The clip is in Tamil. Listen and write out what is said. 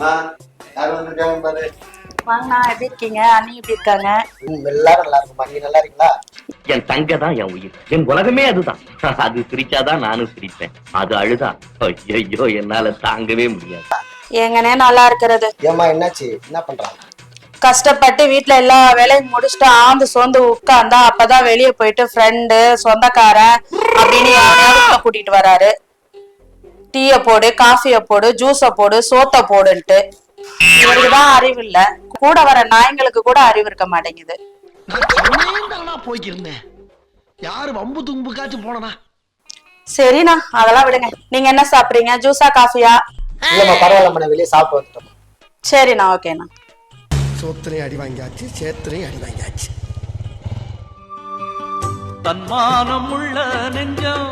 மா யார் வந்திருக்காங்க பாரு வாங்கண்ணா எப்படி இருக்கீங்க? அண்ணி எப்படி இருக்காங்க? எல்லாரும் நல்லா இருக்குமா நீங்க நல்லா இருக்கீங்களா? என் தங்க தான் என் உயிர். என் உலகமே அதுதான். அது சிரிச்சாதான் நானும் சிரிப்பேன். அது அழுதா? ஐயோ என்னால தாங்கவே முடியாது. எங்கனே நல்லா இருக்கிறது. ஏம்மா என்னாச்சு? என்ன பண்றாங்க? கஷ்டப்பட்டு வீட்ல எல்லா வேலையும் முடிச்சுட்டு ஆந்து சோர்ந்து உட்கார்ந்தா அப்பதான் வெளியே போயிட்டு ஃப்ரெண்டு சொந்தக்காரன் அப்படின்னு யாரையாவது கூட்டிட்டு வராரு. டீய போடு காஃபிய போடு ஜூஸ போடு சோத்த போடுன்ட்டு. இவருக்குதான் அறிவு இல்ல. கூட வர நாய்ங்களுக்கு கூட அறிவு இருக்க மாட்டேங்குது. நான் போய்க்கிருந்தேன் யாரு வம்பு தும்புக்காச்சும் போனனா? சரிண்ணா அதெல்லாம் விடுங்க. நீங்க என்ன சாப்பிடுறீங்க? ஜூஸா காஃபியா? இல்லம்மா வெளியே சாப்பிட்டு வந்துட்டோம். சரிண்ணா ஓகேண்ணா. சோத்திரையும் அடி வாங்கியாச்சு சேத்திரையும் அடி வாங்கியாச்சு. தன்மானம் உள்ள நெஞ்சம்